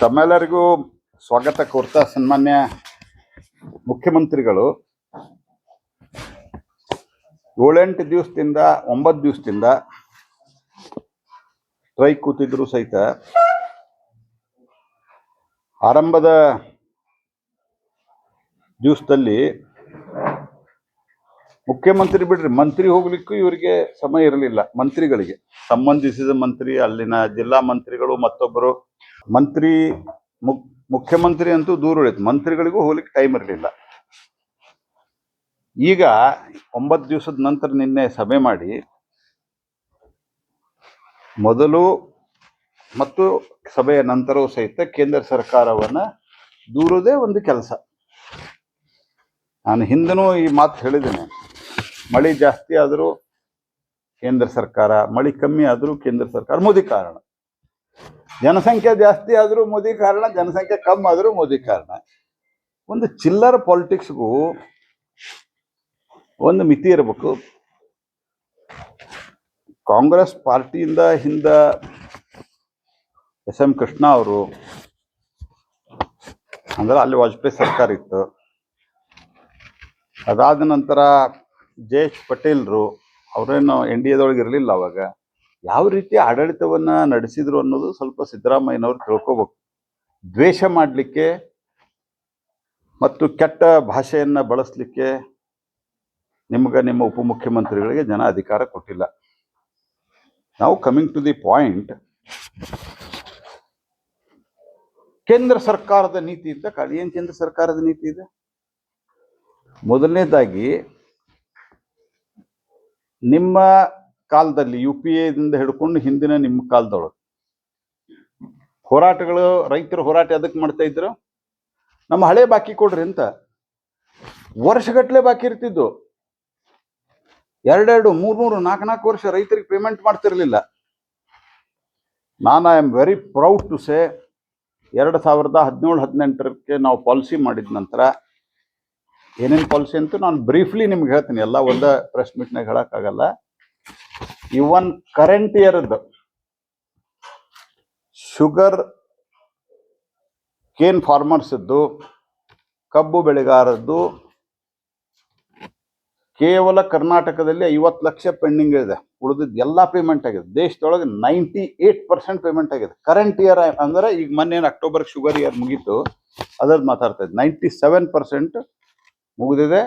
ತಮ್ಮೆಲ್ಲರಿಗೂ ಸ್ವಾಗತ ಕೋರ್ತಾ ಸನ್ಮಾನ್ಯ ಮುಖ್ಯಮಂತ್ರಿಗಳು. ಏಳೆಂಟು ದಿವಸದಿಂದ ಒಂಬತ್ತು ದಿವಸದಿಂದ ಸ್ಟ್ರೈಕ್ ಕೂತಿದ್ರು ಸಹಿತ. ಆರಂಭದ ದಿವಸದಲ್ಲಿ ಮುಖ್ಯಮಂತ್ರಿ ಬಿಡ್ರಿ, ಮಂತ್ರಿ ಹೋಗ್ಲಿಕ್ಕೂ ಇವರಿಗೆ ಸಮಯ ಇರಲಿಲ್ಲ, ಮಂತ್ರಿಗಳಿಗೆ. ಸಂಬಂಧಿಸಿದ ಮಂತ್ರಿ, ಅಲ್ಲಿನ ಜಿಲ್ಲಾ ಮಂತ್ರಿಗಳು ಮತ್ತೊಬ್ಬರು ಮಂತ್ರಿ ಮುಕ್ ಮುಖ್ಯಮಂತ್ರಿ ಅಂತೂ ದೂರ ಉಳಿತು ಮಂತ್ರಿಗಳಿಗೂ ಹೋಗ್ಲಿಕ್ಕೆ ಟೈಮ್ ಇರಲಿಲ್ಲ. ಈಗ ಒಂಬತ್ತು ದಿವಸದ ನಂತರ ನಿನ್ನೆ ಸಭೆ ಮಾಡಿ ಮೊದಲು ಮತ್ತು ಸಭೆಯ ನಂತರವೂ ಸಹಿತ ಕೇಂದ್ರ ಸರ್ಕಾರವನ್ನ ದೂರದೇ ಒಂದು ಕೆಲಸ. ನಾನು ಹಿಂದನೂ ಈ ಮಾತು ಹೇಳಿದ್ದೇನೆ. ಮಳೆ ಜಾಸ್ತಿ ಆದರೂ ಕೇಂದ್ರ ಸರ್ಕಾರ, ಮಳೆ ಕಮ್ಮಿ ಆದರೂ ಕೇಂದ್ರ ಸರ್ಕಾರ, ಮೋದಿ ಕಾರಣ. ಜನಸಂಖ್ಯೆ ಜಾಸ್ತಿ ಆದರೂ ಮೋದಿ ಕಾರಣ, ಜನಸಂಖ್ಯೆ ಕಮ್ಮಿ ಆದರೂ ಮೋದಿ ಕಾರಣ. ಒಂದು ಚಿಲ್ಲರ್ ಪಾಲಿಟಿಕ್ಸ್ಗೂ ಒಂದು ಮಿತಿ ಇರಬೇಕು. ಕಾಂಗ್ರೆಸ್ ಪಾರ್ಟಿಯಿಂದ ಹಿಂದ ಎಸ್ ಎಂ ಕೃಷ್ಣ ಅವರು, ಅಂದ್ರೆ ಅಲ್ಲಿ ವಾಜಪೇಯಿ ಸರ್ಕಾರ ಇತ್ತು. ಅದಾದ ನಂತರ ಜೆ ಎಚ್ ಪಟೇಲ್ರು, ಅವರೇನು ಎನ್ ಡಿ ಎದೊಳಗೆ ಇರಲಿಲ್ಲ ಅವಾಗ. ಯಾವ ರೀತಿ ಆಡಳಿತವನ್ನ ನಡೆಸಿದ್ರು ಅನ್ನೋದು ಸ್ವಲ್ಪ ಸಿದ್ದರಾಮಯ್ಯನವರು ತಿಳ್ಕೋಬೇಕು. ದ್ವೇಷ ಮಾಡಲಿಕ್ಕೆ ಮತ್ತು ಕೆಟ್ಟ ಭಾಷೆಯನ್ನ ಬಳಸಲಿಕ್ಕೆ ನಿಮಗೆ ನಿಮ್ಮ ಉಪಮುಖ್ಯಮಂತ್ರಿಗಳಿಗೆ ಜನ ಅಧಿಕಾರ ಕೊಟ್ಟಿಲ್ಲ. ನಾವು ಕಮಿಂಗ್ ಟು ದಿ ಪಾಯಿಂಟ್ ಕೇಂದ್ರ ಸರ್ಕಾರದ ನೀತಿ ಇದ್ದ ಕಾರಣ ಏನು ಕೇಂದ್ರ ಸರ್ಕಾರದ ನೀತಿ ಇದೆ? ಮೊದಲನೇದಾಗಿ ನಿಮ್ಮ ಕಾಲದಲ್ಲಿ ಯು ಪಿ ಎದಿಂದ ಹಿಡ್ಕೊಂಡು ಹಿಂದಿನ ನಿಮ್ಮ ಕಾಲದೊಳಗೆ. ಹೋರಾಟಗಳು, ರೈತರ ಹೋರಾಟ ಅದಕ್ಕೆ ಮಾಡ್ತಾ ಇದ್ರು? ನಮ್ಮ ಹಳೆ ಬಾಕಿ ಕೊಡ್ರಿ ಅಂತ. ವರ್ಷಗಟ್ಟಲೆ ಬಾಕಿ ಇರ್ತಿದ್ದು ಎರಡೆರಡು ಮೂರ್ ಮೂರು ನಾಲ್ಕು ನಾಲ್ಕು ವರ್ಷ ರೈತರಿಗೆ ಪೇಮೆಂಟ್ ಮಾಡ್ತಿರ್ಲಿಲ್ಲ. ನಾನು I am very proud to say ಎರಡು ಸಾವಿರದ ಹದಿನೇಳು, ಹದಿನೆಂಟರಕ್ಕೆ ನಾವು ಪಾಲಿಸಿ ಮಾಡಿದ ನಂತರ, ಏನೇನು ಪಾಲಿಸಿ ಅಂತೂ ನಾನು ಬ್ರೀಫ್ಲಿ ನಿಮ್ಗೆ ಹೇಳ್ತೀನಿ. ಎಲ್ಲ ಒಂದೇ ಪ್ರೆಸ್ ಮೀಟ್ನಾಗ ಹೇಳಕ್ಕಾಗಲ್ಲ ಇವನ್ ಕರೆಂಟ್ ಇಯರ್ದು ಶುಗರ್ ಕೇನ್ ಫಾರ್ಮರ್ಸದ್ದು ಕಬ್ಬು ಬೆಳೆಗಾರದ್ದು, ಕೇವಲ ಕರ್ನಾಟಕದಲ್ಲಿ ಐವತ್ತು ಲಕ್ಷ ಪೆಂಡಿಂಗ್ ಇದೆ. ಉಳಿದಿದ್ದು ಎಲ್ಲ ಪೇಮೆಂಟ್ ಆಗಿದೆ. ದೇಶದೊಳಗೆ ನೈಂಟಿ ಏಟ್ ಪರ್ಸೆಂಟ್ ಪೇಮೆಂಟ್ ಆಗಿದೆ. ಕರೆಂಟ್ ಇಯರ್ ಅಂದ್ರೆ ಈಗ ಮೊನ್ನೆ ಅಕ್ಟೋಬರ್ ಶುಗರ್ ಇಯರ್ ಮುಗೀತು ಅದ್ರದ್ದು ಮಾತಾಡ್ತಾ ಇದ್ದೆ. ನೈಂಟಿ ಸೆವೆನ್ ಪರ್ಸೆಂಟ್ ಮುಗಿದಿದೆ.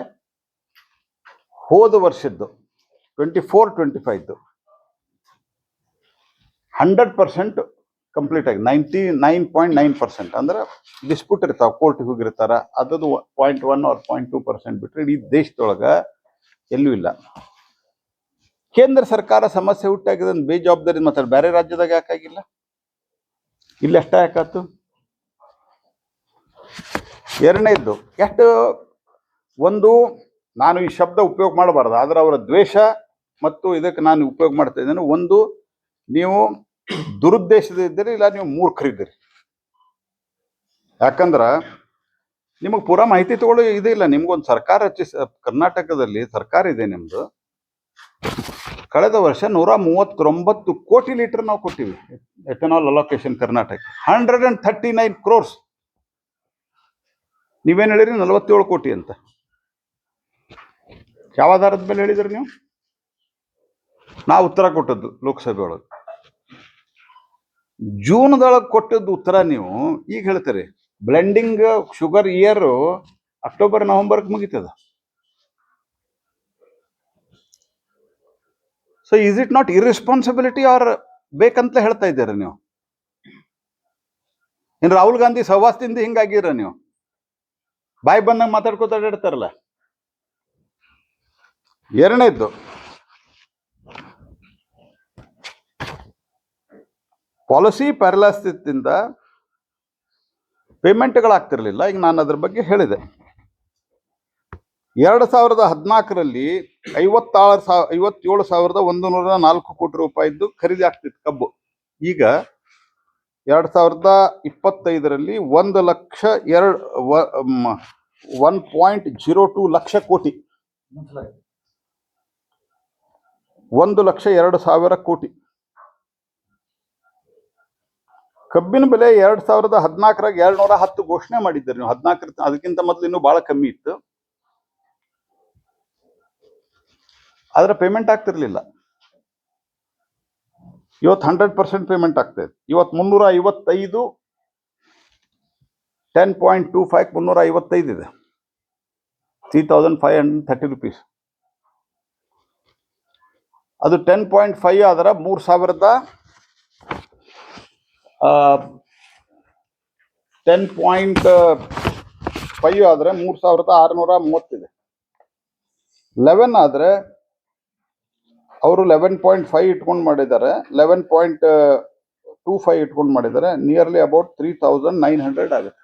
ಹೋದ ವರ್ಷದ್ದು ಟ್ವೆಂಟಿ ಫೋರ್ ಟ್ವೆಂಟಿ ಫೈವ್ದು ಹಂಡ್ರೆಡ್ ಪರ್ಸೆಂಟ್ ಕಂಪ್ಲೀಟ್ ಆಗಿ ninety nine point nine percent ಅಂದ್ರೆ ಡಿಸ್ಪ್ಯೂಟ್ ಇರ್ತಾವೆ ಕೋರ್ಟ್ಗೆ ಹೋಗಿರ್ತಾರೆ, ಅದದು point one or point two percent ಬಿಟ್ಟರೆ ಇಡೀ ದೇಶದೊಳಗ ಎಲ್ಲೂ ಇಲ್ಲ. ಕೇಂದ್ರ ಸರ್ಕಾರ ಸಮಸ್ಯೆ ಹುಟ್ಟಾಗಿದೆ ಬೇಜವಾಬ್ದಾರಿ ಮಾತ್ರ ಬೇರೆ ರಾಜ್ಯದಾಗ ಯಾಕಾಗಿಲ್ಲ ಇಲ್ಲಿ ಎಷ್ಟ ಯಾಕಾತು? ಎರಡನೇದ್ದು, ಎಷ್ಟು ಒಂದು, ನಾನು ಈ ಶಬ್ದ ಉಪಯೋಗ ಮಾಡಬಾರ್ದು, ಆದ್ರೆ ಅವರ ದ್ವೇಷ ಮತ್ತು ಇದಕ್ಕೆ ನಾನು ಉಪಯೋಗ ಮಾಡ್ತಾ ಇದ್ದೇನೆ. ಒಂದು, ನೀವು ದುರುದ್ದೇಶದ ಇದ್ದೀರಿ ಇಲ್ಲ, ನೀವು ಮೂರ್ಖರಿದ್ದೀರಿ. ಯಾಕಂದ್ರ ನಿಮಗೆ ಪೂರಾ ಮಾಹಿತಿ ತಗೊಳ್ಳೋ ಇದಿಲ್ಲ ನಿಮ್ಗೊಂದು ಸರ್ಕಾರ ರಚಿಸ ಕರ್ನಾಟಕದಲ್ಲಿ ಸರ್ಕಾರ ಇದೆ ನಿಮ್ದು. ಕಳೆದ ವರ್ಷ ನೂರ ಮೂವತ್ತೊಂಬತ್ತು ಕೋಟಿ ಲೀಟರ್ ನಾವು ಕೊಟ್ಟಿವಿ. Ethanol allocation Karnataka. Hundred and thirty nine crores ನೀವೇನು ಹೇಳಿರಿ? ನಲವತ್ತೇಳು ಕೋಟಿ ಅಂತ. ಯಾವ ಆಧಾರದ ಮೇಲೆ ಹೇಳಿದ್ರಿ ನೀವು? ನಾವು ಉತ್ತರ ಕೊಟ್ಟದ್ದು ಲೋಕಸಭೆ ಒಳಗೆ ಜೂನ್ದೊಳಗೆ ಕೊಟ್ಟದ್ದು ಉತ್ತರ ನೀವು, ಈಗ ಹೇಳ್ತೀರಿ. Blending sugar year October November ಮುಗಿತದ. So is it not irresponsibility or ಬೇಕಂತ ಹೇಳ್ತಾ ಇದ್ದೀರಾ ನೀವು? ಇನ್ನು ರಾಹುಲ್ ಗಾಂಧಿ ಸಹವಾಸದಿಂದ ಹಿಂಗಾಗಿರ ನೀವು? ಬಾಯಿ ಬಂದಂಗೆ ಮಾತಾಡ್ಕೋತ ಅಡ್ಡಾಡ್ತಾರಲ್ಲ ಎರಡನೇದ್ದು ಪಾಲಿಸಿ ಪ್ಯಾರಲಾಸಿದಿಂದ ಪೇಮೆಂಟ್ಗಳಾಗ್ತಿರಲಿಲ್ಲ. ಈಗ ನಾನು ಅದ್ರ ಬಗ್ಗೆ ಹೇಳಿದೆ. ಎರಡು ಸಾವಿರದ ಹದಿನಾಲ್ಕರಲ್ಲಿ ಐವತ್ತಾರು ಸಾವಿರ ಐವತ್ತೇಳು ಸಾವಿರದ ಒಂದು ನೂರ ನಾಲ್ಕು ಕೋಟಿ ರೂಪಾಯಿದ್ದು ಖರೀದಿ ಆಗ್ತಿತ್ತು ಕಬ್ಬು. ಈಗ ಎರಡು ಸಾವಿರದ ಇಪ್ಪತ್ತೈದರಲ್ಲಿ ಒಂದು ಲಕ್ಷ ಎರಡು ಒನ್ ಪಾಯಿಂಟ್ ಜೀರೋ ಟೂ ಲಕ್ಷ ಕೋಟಿ. ಒಂದು ಲಕ್ಷ ಎರಡು ಸಾವಿರ ಕೋಟಿ. ಕಬ್ಬಿನ ಬೆಲೆ ಎರಡ್ ಸಾವಿರದ ಹದಿನಾಲ್ಕರಾಗ ಎರಡ್ ನೂರ ಹತ್ತು ಘೋಷಣೆ ಮಾಡಿದ್ದೀರಿ ನೀವು. ಹದಿನಾಲ್ಕರ ಅದಕ್ಕಿಂತ ಮೊದಲು ಇನ್ನೂ ಬಹಳ ಕಮ್ಮಿ ಇತ್ತು. ಆದ್ರೆ ಪೇಮೆಂಟ್ ಆಗ್ತಿರ್ಲಿಲ್ಲ. ಇವತ್ತು ಹಂಡ್ರೆಡ್ ಪರ್ಸೆಂಟ್ ಪೇಮೆಂಟ್ ಆಗ್ತಾ ಇದೆ ಇವತ್ತು ಮುನ್ನೂರ ಐವತ್ತೈದು ಟೆನ್ ಪಾಯಿಂಟ್ ಟೂ ಫೈವ್ ಮುನ್ನೂರ ಐವತ್ತೈದು ಇದೆ. Three thousand five hundred thirty rupees ಅದು ಟೆನ್ ಪಾಯಿಂಟ್ ಫೈವ್ ಆದ್ರೆ ಮೂರು ಸಾವಿರದ ಟೆನ್ ಪಾಯಿಂಟ್ ಫೈವ್ ಆದರೆ ಮೂರು ಸಾವಿರದ ಆರುನೂರ ಮೂವತ್ತಿದೆ. ಲೆವೆನ್ ಆದರೆ ಅವರು ಲೆವೆನ್ ಪಾಯಿಂಟ್ ಫೈವ್ ಇಟ್ಕೊಂಡು ಮಾಡಿದ್ದಾರೆ. ಲೆವೆನ್ ಪಾಯಿಂಟ್ ಟೂ ಫೈವ್ ಇಟ್ಕೊಂಡು ಮಾಡಿದ್ದಾರೆ. Nearly about three thousand nine hundred ಆಗುತ್ತೆ.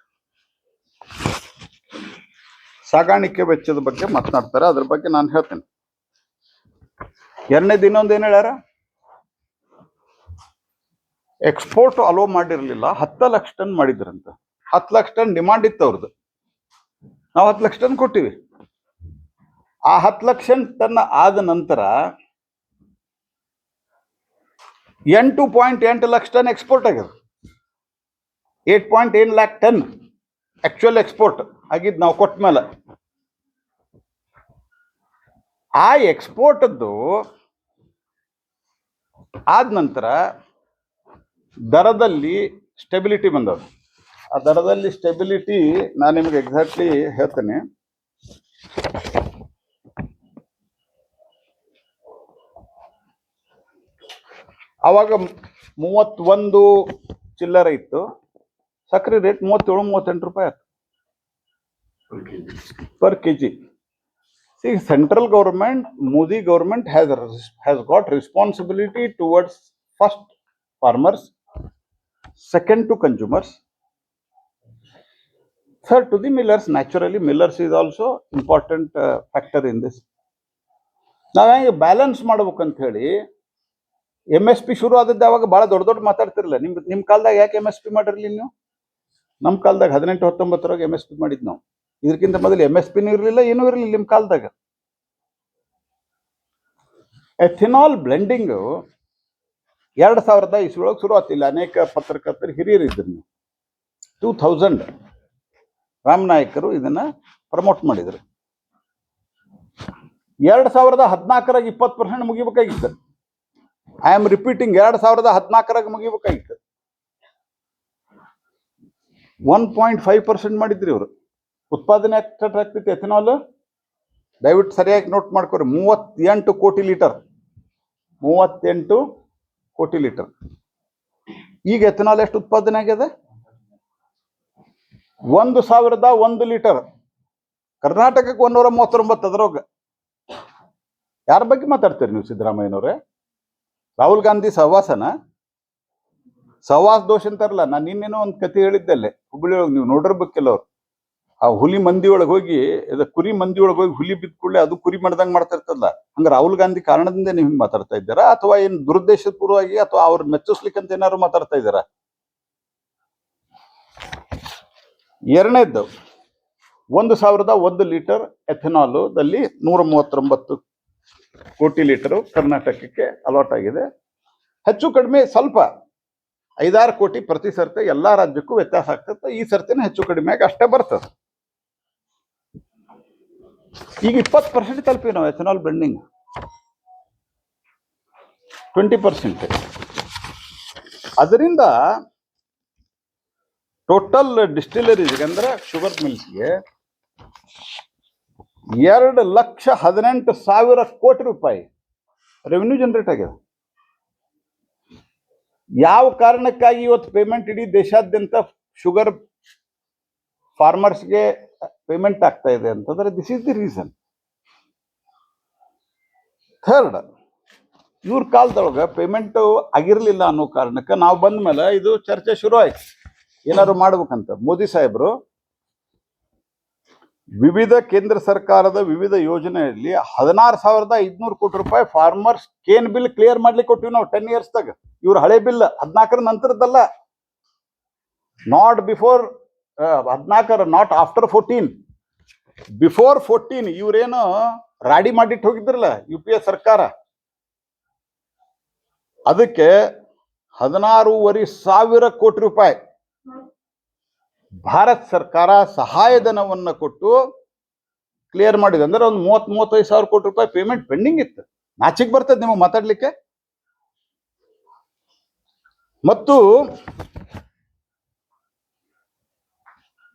ಸಾಗಾಣಿಕೆ ವೆಚ್ಚದ ಬಗ್ಗೆ ಮಾತನಾಡ್ತಾರೆ. ಅದ್ರ ಬಗ್ಗೆ ನಾನು ಹೇಳ್ತೇನೆ. ಎರಡನೇ ದಿನೊಂದು ಏನು ಹೇಳ್ಯಾರ? ಎಕ್ಸ್ಪೋರ್ಟ್ ಅಲೋ ಮಾಡಿರಲಿಲ್ಲ. ಹತ್ತು ಲಕ್ಷ ಟನ್ ಮಾಡಿದ್ರಂತ. ಹತ್ತು ಲಕ್ಷ ಟನ್ ಡಿಮಾಂಡ್ ಇತ್ತು ಅವ್ರದ್ದು. ನಾವು ಹತ್ತು ಲಕ್ಷ ಟನ್ ಕೊಟ್ಟಿವಿ. ಆ ಹತ್ತು ಲಕ್ಷ ಟನ್ ಆದ ನಂತರ ಎಂಟು ಪಾಯಿಂಟ್ ಎಂಟು ಲಕ್ಷ ಟನ್ ಎಕ್ಸ್ಪೋರ್ಟ್ ಆಗ್ಯದ. ಏಟ್ ಪಾಯಿಂಟ್ ಏನ್ ಲ್ಯಾಕ್ ಟನ್ ಆಕ್ಚುಯಲ್ ಎಕ್ಸ್ಪೋರ್ಟ್ ಆಗಿದ್ದು ನಾವು ಕೊಟ್ಟ ಮೇಲೆ ಆ ಎಕ್ಸ್ಪೋರ್ಟದ್ದು ಆದ ನಂತರ ದರದಲ್ಲಿ ಸ್ಟೆಬಿಲಿಟಿ ಬಂದದ ಆ ದರದಲ್ಲಿ ಸ್ಟೆಬಿಲಿಟಿ ನಾನು ನಿಮಗೆ ಎಕ್ಸಾಕ್ಟ್ಲಿ ಹೇಳ್ತೇನೆ. ಆವಾಗ ಮೂವತ್ತೊಂದು ಚಿಲ್ಲರೆ ಇತ್ತು. ಸಕ್ಕರೆ ರೇಟ್ ಮೂವತ್ತೇಳು ಮೂವತ್ತೆಂಟು ರೂಪಾಯಿ ಆಯ್ತು. Per K G see central government Modi government has has got responsibility towards first farmers, second to consumers, third to the millers. Naturally, millers is also important uh, factor in this. ನಾವು ಹೆಂಗೆ balance ಮಾಡ್ಬೇಕಂತ ಹೇಳಿ M S P ಶುರು ಆದದ್ದು ಅವಾಗ ಭಾಳ ದೊಡ್ಡ ದೊಡ್ಡ ಮಾತಾಡ್ತಿರಲಿಲ್ಲ. ನಿಮ್ಮ ನಿಮ್ಮ ಕಾಲದಾಗ ಯಾಕೆ ಎಂ ಎಸ್ ಪಿ ಮಾಡಿರಲಿ ನೀವು? ನಮ್ಮ ಕಾಲದಾಗ ಹದಿನೆಂಟು ಹತ್ತೊಂಬತ್ತರಾಗ ಎಂ ಎಸ್ ಪಿ ಮಾಡಿದ್ದು ನಾವು. ಇದಕ್ಕಿಂತ ಮೊದಲು ಎಂ ಎಸ್ ಪಿನೂ ಇರಲಿಲ್ಲ ಏನೂ ಇರಲಿಲ್ಲ ನಿಮ್ಮ ಕಾಲದಾಗ. ಎಥಿನಾಲ್ ಬ್ಲೆಂಡಿಂಗು ಎರಡು ಸಾವಿರದ ಇಸ್ವಿಯೊಳಗೆ ಶುರು ಆತಿಲ್ಲ ಅನೇಕ ಪತ್ರಕರ್ತರು ಹಿರಿಯರು ಇದ್ರು ನೀವು ಟೂ ಥೌಸಂಡ್ ರಾಮನಾಯಕರು ಇದನ್ನ ಪ್ರಮೋಟ್ ಮಾಡಿದರು. ಎರಡು ಸಾವಿರದ ಹದಿನಾಲ್ಕರಾಗ ಇಪ್ಪತ್ತು ಪರ್ಸೆಂಟ್ ಮುಗಿಬೇಕಾಗಿತ್ತು. ಐ ಆಮ್ ರಿಪೀಟಿಂಗ್ ಎರಡು ಸಾವಿರದ ಹದಿನಾಲ್ಕರಾಗ ಮುಗಿಬೇಕಾಗಿತ್ತು. ಒನ್ ಪಾಯಿಂಟ್ ಫೈವ್ ಪರ್ಸೆಂಟ್ ಮಾಡಿದ್ರಿ ಇವರು. ಉತ್ಪಾದನೆ ಎಷ್ಟು ಆಗ್ತಿತ್ತು? ಎಥೆನಾಲ್? ದಯವಿಟ್ಟು ಸರಿಯಾಗಿ ನೋಟ್ ಮಾಡ್ಕೊರಿ. ಮೂವತ್ತೆಂಟು ಕೋಟಿ ಲೀಟರ್. ಮೂವತ್ತೆಂಟು ಕೋಟಿ ಲೀಟರ್. ಈಗ ಎಥನಾಲ್ ಎಷ್ಟು ಉತ್ಪಾದನೆ ಆಗಿದೆ? ಒಂದು ಸಾವಿರದ ಒಂದು ಲೀಟರ್. ಕರ್ನಾಟಕಕ್ಕೆ ಒಂದೂರ ಮೂವತ್ತೊಂಬತ್ತು ಅದರೊಳಗೆ ಯಾರ ಬಗ್ಗೆ ಮಾತಾಡ್ತೀರಿ ನೀವು ಸಿದ್ದರಾಮಯ್ಯನವ್ರೆ? ರಾಹುಲ್ ಗಾಂಧಿ ಸಹವಾಸನ? ಸಹವಾಸ ದೋಷ ಅಂತಾರಲ್ಲ, ನಾನು ನಿನ್ನೇನೋ ಒಂದು ಕತೆ ಹೇಳಿದ್ದಲ್ಲೇ ಹುಬ್ಬಳ್ಳಿ ಒಳಗೆ ನೀವು ನೋಡಿರ್ಬೇಕಿಲ್ಲ ಅವ್ರು. ಆ ಹುಲಿ ಮಂದಿ ಒಳಗೆ ಹೋಗಿ ಇದು ಕುರಿ ಮಂದಿ ಒಳಗೆ ಹೋಗಿ ಹುಲಿ ಬಿದ್ದ ಕೂಡಲೇ ಅದು ಕುರಿ ಮಾಡ್ದಂಗೆ ಮಾಡ್ತಾ ಇರ್ತದಲ್ಲ ಹಂಗ ರಾಹುಲ್ ಗಾಂಧಿ ಕಾರಣದಿಂದ ನೀವು ಹಿಂಗೆ ಮಾತಾಡ್ತಾ ಇದ್ದೀರಾ? ಅಥವಾ ಏನು ದುರುದ್ದೇಶ ಪೂರ್ವವಾಗಿ ಅಥವಾ ಅವ್ರ ಮೆಚ್ಚಿಸ್ಲಿಕ್ಕಂತ ಏನಾದ್ರು ಮಾತಾಡ್ತಾ ಇದ್ದೀರಾ? ಎರಡನೇದ್ದು, ಒಂದು ಸಾವಿರದ ಒಂದು ಲೀಟರ್ ಎಥೆನಾಲುದಲ್ಲಿ ನೂರ ಮೂವತ್ತೊಂಬತ್ತು ಕೋಟಿ ಲೀಟರು ಕರ್ನಾಟಕಕ್ಕೆ ಅಲಾಟ್ ಆಗಿದೆ. ಹೆಚ್ಚು ಕಡಿಮೆ ಸ್ವಲ್ಪ ಐದಾರು ಕೋಟಿ ಪ್ರತಿ ಸರ್ತಿ ಎಲ್ಲಾ ರಾಜ್ಯಕ್ಕೂ ವ್ಯತ್ಯಾಸ ಆಗ್ತದೆ. ಈ ಸರ್ತಿನ ಹೆಚ್ಚು ಕಡಿಮೆ ಆಗಿ ಅಷ್ಟೇ ಬರ್ತದೆ. ಈಗ ಇಪ್ಪತ್ತು ಪರ್ಸೆಂಟ್ ತಲುಪಿ ನಾವು ಎಥನಾಲ್ ಬ್ಲೆಂಡಿಂಗ್ ಟ್ವೆಂಟಿ ಪರ್ಸೆಂಟ್ ಅದರಿಂದ ಟೋಟಲ್ ಡಿಸ್ಟಿಲರೀಸ್ಗೆ ಅಂದ್ರೆ ಶುಗರ್ ಮಿಲ್ಸ್ಗೆ ಎರಡು ಲಕ್ಷ ಹದಿನೆಂಟು ಸಾವಿರ ಕೋಟಿ ರೂಪಾಯಿ ರೆವಿನ್ಯೂ ಜನರೇಟ್ ಆಗಿದೆ ಯಾವ ಕಾರಣಕ್ಕಾಗಿ ಇವತ್ತು ಪೇಮೆಂಟ್ ಇಡೀ ದೇಶಾದ್ಯಂತ ಶುಗರ್ ಫಾರ್ಮರ್ಸ್ಗೆ ಪೇಮೆಂಟ್ ಆಗ್ತಾ ಇದೆ ಅಂತಂದ್ರೆ this is the reason third ಇವ್ರ ಕಾಲದೊಳಗೆ ಪೇಮೆಂಟ್ ಆಗಿರಲಿಲ್ಲ ಅನ್ನೋ ಕಾರಣಕ್ಕೆ ನಾವು ಬಂದ ಮೇಲೆ ಇದು ಚರ್ಚೆ ಶುರು ಆಯ್ತು. ಏನಾದ್ರು ಮಾಡ್ಬೇಕಂತ. ಮೋದಿ ಸಾಹೇಬರು ವಿವಿಧ ಕೇಂದ್ರ ಸರ್ಕಾರದ ವಿವಿಧ ಯೋಜನೆಯಲ್ಲಿ ಹದಿನಾರು ಸಾವಿರದ ಐದ್ನೂರು ಕೋಟಿ ರೂಪಾಯಿ ಫಾರ್ಮರ್ಸ್ ಕೇನ್ ಬಿಲ್ ಕ್ಲಿಯರ್ ಮಾಡ್ಲಿಕ್ಕೆ ಕೊಟ್ಟಿವಿ ನಾವು ಟೆನ್ ಇಯರ್ಸ್ದಾಗ ಇವ್ರ ಹಳೆ ಬಿಲ್ ಹದಿನಾಲ್ಕರ ನಂತರದಲ್ಲ. ನಾಟ್ ಬಿಫೋರ್ ಹದಿನಾಲ್ಕರ not after fourteen before fourteen ಇವ್ರೇನು ರಾಡಿ ಮಾಡಿಟ್ಟು ಹೋಗಿದ್ರಲ್ಲ ಯು ಪಿ ಎ ಸರ್ಕಾರ. ಅದಕ್ಕೆ ಹದಿನಾರೂವರೆ ಸಾವಿರ ಕೋಟಿ ರೂಪಾಯಿ ಭಾರತ ಸರ್ಕಾರ ಸಹಾಯಧನವನ್ನು ಕೊಟ್ಟು ಕ್ಲಿಯರ್ ಮಾಡಿದೆ. ಅಂದ್ರೆ ಒಂದು ಮೂವತ್ತ್, ಮೂವತ್ತೈದು ಸಾವಿರ ಕೋಟಿ ರೂಪಾಯಿ ಪೇಮೆಂಟ್ ಪೆಂಡಿಂಗ್ ಇತ್ತು. ನಾಚಿಕ್ ಬರ್ತದೆ ನಿಮಗೆ ಮಾತಾಡ್ಲಿಕ್ಕೆ. ಮತ್ತು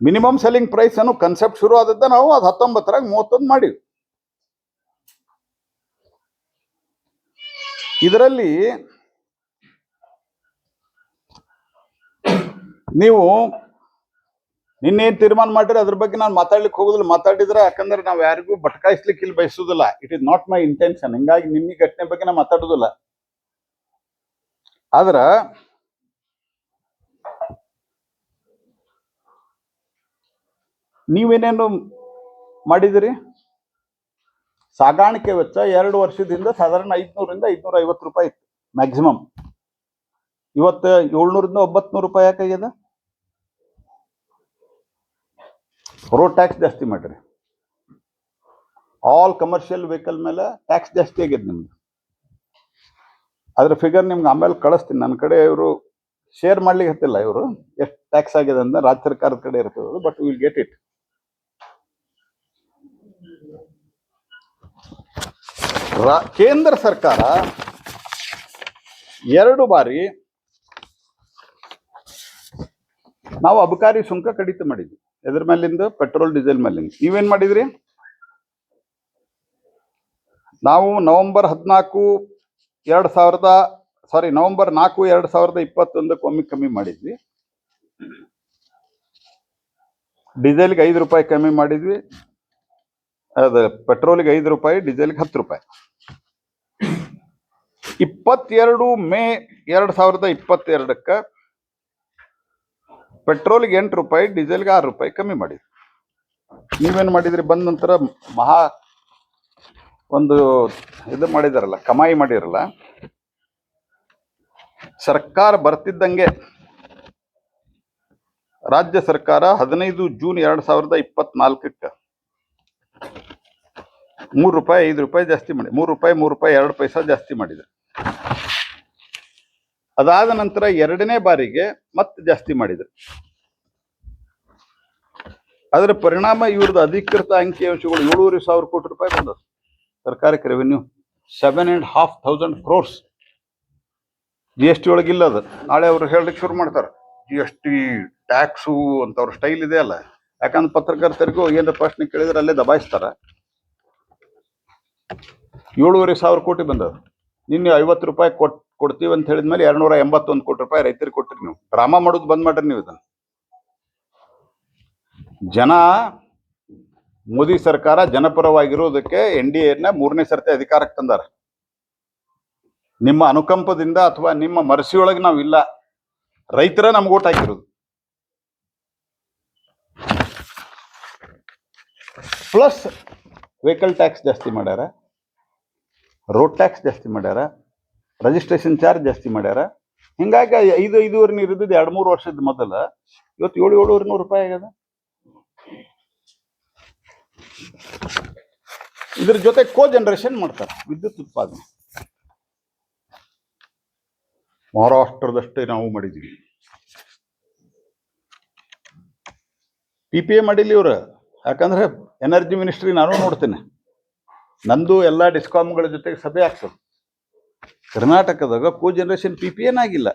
ಮಿನಿಮಮ್ ಸೆಲ್ಲಿಂಗ್ ಪ್ರೈಸ್ ಅನ್ನೋ ಕನ್ಸೆಪ್ಟ್ ಶುರು ಆದದ್ದ ನಾವು ಅದು ಹತ್ತೊಂಬತ್ತರಾಗ ಮೂವತ್ತೊಂದು ಮಾಡಿವಿ. ಇದರಲ್ಲಿ ನೀವು ನಿನ್ನೇನ್ ತೀರ್ಮಾನ ಮಾಡಿರಿ ಅದ್ರ ಬಗ್ಗೆ ನಾನು ಮಾತಾಡ್ಲಿಕ್ಕೆ ಹೋಗುದಿಲ್ಲ. ಮಾತಾಡಿದ್ರೆ ಯಾಕಂದ್ರೆ ನಾವು ಯಾರಿಗೂ ಬಟ್ಕಾಯಿಸ್ಲಿಕ್ಕೆ ಇಲ್ಲಿ ಬಯಸುದಿಲ್ಲ. It is not my intention ಹಿಂಗಾಗಿ ನಿಮ್ಮ ಘಟನೆ ಬಗ್ಗೆ ನಾ ಮಾತಾಡೋದಿಲ್ಲ. ಆದ್ರ ನೀವೇನೇನು ಮಾಡಿದಿರಿ? ಸಾಗಾಣಿಕೆ ವೆಚ್ಚ ಎರಡು ವರ್ಷದಿಂದ ಸಾಧಾರಣ ಐದ್ನೂರಿಂದ ಐದ್ನೂರ ಐವತ್ತು ರೂಪಾಯಿ ಇತ್ತು ಮ್ಯಾಕ್ಸಿಮಮ್ ಇವತ್ತು ಏಳ್ನೂರಿಂದ ಒಂಬತ್ನೂರು ರೂಪಾಯಿ ಯಾಕಾಗ್ಯದ? ರೋಡ್ ಟ್ಯಾಕ್ಸ್ ಜಾಸ್ತಿ ಮಾಡ್ರಿ. ಆಲ್ ಕಮರ್ಷಿಯಲ್ ವೆಹಿಕಲ್ ಮೇಲೆ ಟ್ಯಾಕ್ಸ್ ಜಾಸ್ತಿ ಆಗ್ಯದ ನಿಮ್ಗೆ ಅದ್ರ ಫಿಗರ್ ನಿಮ್ಗೆ ಆಮೇಲೆ ಕಳಿಸ್ತೀನಿ. ನನ್ನ ಕಡೆ ಇವರು ಶೇರ್ ಮಾಡ್ಲಿಕ್ಕೆ ಹತ್ತಿಲ್ಲ ಇವರು. ಎಷ್ಟು ಟ್ಯಾಕ್ಸ್ ಆಗಿದೆ ಅಂದ್ರೆ ರಾಜ್ಯ ಸರ್ಕಾರದ ಕಡೆ ಇರ್ತದೆ ಬಟ್ ವಿಲ್ ಗೆಟ್ ಇಟ್ ಕೇಂದ್ರ ಸರ್ಕಾರ ಎರಡು ಬಾರಿ ನಾವು ಅಬಕಾರಿ ಸುಂಕ ಕಡಿತ ಮಾಡಿದ್ವಿ. ಎದ್ರ ಮೇಲಿಂದ? ಪೆಟ್ರೋಲ್, ಡೀಸೆಲ್ ಮೇಲಿಂದ. ನೀವೇನ್ ಮಾಡಿದ್ರಿ? ನಾವು ನವೆಂಬರ್ ಹದಿನಾಲ್ಕು ಎರಡು ಸಾವಿರದ, ಸಾರಿ, ನವೆಂಬರ್ ನಾಲ್ಕು ಎರಡು ಸಾವಿರದ ಇಪ್ಪತ್ತೊಂದಕ್ಕೆ ಒಮ್ಮೆ ಕಮ್ಮಿ ಮಾಡಿದ್ವಿ. ಡೀಸೆಲ್ಗೆ ಐದು ರೂಪಾಯಿ ಕಮ್ಮಿ ಮಾಡಿದ್ವಿ. ಅದು ಪೆಟ್ರೋಲ್ಗೆ ಐದು ರೂಪಾಯಿ, ಡೀಸೆಲ್ಗೆ ಹತ್ತು ರೂಪಾಯಿ. ಇಪ್ಪತ್ತೆರಡು ಮೇ ಎರಡು ಸಾವಿರದ ಇಪ್ಪತ್ತೆರಡಕ್ಕೆ ಪೆಟ್ರೋಲ್ಗೆ ಎಂಟು ರೂಪಾಯಿ, ಡೀಸೆಲ್ಗೆ ಆರು ರೂಪಾಯಿ ಕಮ್ಮಿ ಮಾಡಿದ್ರು. ನೀವೇನು ಮಾಡಿದ್ರಿ? ಬಂದ ನಂತರ ಮಹಾ ಒಂದು ಇದು ಮಾಡಿದಾರಲ್ಲ, ಕಮಾಯಿ ಮಾಡಿರಲ್ಲ. ಸರ್ಕಾರ ಬರ್ತಿದ್ದಂಗೆ ರಾಜ್ಯ ಸರ್ಕಾರ ಹದಿನೈದು ಜೂನ್ ಎರಡ್ ಸಾವಿರದ ಇಪ್ಪತ್ನಾಲ್ಕಕ್ಕೆ ಮೂರು ರೂಪಾಯಿ, ಐದು ರೂಪಾಯಿ ಜಾಸ್ತಿ ಮಾಡಿ. ಮೂರು ರೂಪಾಯಿ ಮೂರು ರೂಪಾಯಿ, ಎರಡು ಪೈಸಾ ಜಾಸ್ತಿ ಮಾಡಿದೆ ಅದಾದ ನಂತರ ಎರಡನೇ ಬಾರಿಗೆ ಮತ್ತೆ ಜಾಸ್ತಿ ಮಾಡಿದ್ರು. ಅದರ ಪರಿಣಾಮ ಇವ್ರದ್ದು ಅಧಿಕೃತ ಅಂಕಿಅಂಶಗಳು ಏಳೂವರೆ ಸಾವಿರ ಕೋಟಿ ರೂಪಾಯಿ ಬಂದದ್ದು ಸರ್ಕಾರಕ್ಕೆ revenue seven and half thousand crores G S T ಒಳಗಿಲ್ಲ ಅದು. ನಾಳೆ ಅವರು ಹೇಳಲಿಕ್ಕೆ ಶುರು ಮಾಡ್ತಾರೆ. ಜಿ ಎಸ್ ಟಿ ಟ್ಯಾಕ್ಸು ಅಂತ ಅವ್ರ ಸ್ಟೈಲ್ ಇದೆ ಅಲ್ಲ. ಯಾಕಂದ್ರೆ ಪತ್ರಕರ್ತರಿಗೂ ಏನಾರ ಪ್ರಶ್ನೆ ಕೇಳಿದ್ರೆ ಅಲ್ಲೇ ದಬಾಯಿಸ್ತಾರ. ಏಳುವರೆ ಸಾವಿರ ಕೋಟಿ ಬಂದದ. ನಿನ್ನೆ ಐವತ್ತು ರೂಪಾಯಿ ಕೊಟ್, ಕೊಡ್ತೀವಿ ಅಂತ ಹೇಳಿದ್ಮೇಲೆ ಎರಡ್ನೂರ ಎಂಬತ್ತೊಂದು ಕೋಟಿ ರೂಪಾಯಿ ರೈತರಿಗೆ ಕೊಟ್ಟಿರಿ ನೀವು. ಡ್ರಾಮಾ ಮಾಡೋದು ಬಂದ್ ಮಾಡ್ರಿ ನೀವು ಇದನ್ನ. ಜನ, ಮೋದಿ ಸರ್ಕಾರ ಜನಪರವಾಗಿರೋದಕ್ಕೆ ಎನ್ ಡಿ ಎನ ಮೂರನೇ ಸರ್ತಿ ಅಧಿಕಾರಕ್ಕೆ ತಂದಾರ. ನಿಮ್ಮ ಅನುಕಂಪದಿಂದ ಅಥವಾ ನಿಮ್ಮ ಮರಸಿಯೊಳಗೆ ನಾವಿಲ್ಲ. ರೈತರ ನಮ್ಗೆ ಓಟ್ ಹಾಕಿರೋದು. ಪ್ಲಸ್ ವೆಹಿಕಲ್ ಟ್ಯಾಕ್ಸ್ ಜಾಸ್ತಿ ಮಾಡ್ಯಾರ ರೋಡ್ ಟ್ಯಾಕ್ಸ್ ಜಾಸ್ತಿ ಮಾಡ್ಯಾರ ರಿಜಿಸ್ಟ್ರೇಷನ್ ಚಾರ್ಜ್ ಜಾಸ್ತಿ ಮಾಡ್ಯಾರ. ಹಿಂಗಾಗಿ ಐದು, ಐದೂವರೆ ನೀರು ಇದ್ದದ್ದು ಎರಡು, ಮೂರು ವರ್ಷದ ಮೊದಲ, ಇವತ್ತು ಏಳು, ಏಳುವರೆ ನೂರು ರೂಪಾಯಿ ಆಗ್ಯದ. ಇದ್ರ ಜೊತೆ ಕೋ ಜನರೇಷನ್ ಮಾಡ್ತಾರೆ, ವಿದ್ಯುತ್ ಉತ್ಪಾದನೆ. ಮಹಾರಾಷ್ಟ್ರದಷ್ಟೇ ನಾವು ಮಾಡಿದ್ವಿ. ಪಿ ಪಿ ಎ ಮಾಡಿಲ್ಲ ಇವ್ರು. ಯಾಕಂದ್ರೆ ಎನರ್ಜಿ ಮಿನಿಸ್ಟ್ರಿ ನಾನು ನೋಡ್ತೇನೆ. ನಂದು ಎಲ್ಲ ಡಿಸ್ಕಾಮ್ಗಳ ಜೊತೆಗೆ ಸಭೆ ಆಗ್ತದೆ. ಕರ್ನಾಟಕದಾಗ ಕೋ ಜನರೇಷನ್ ಪಿ ಪಿ ಏನಾಗಿಲ್ಲ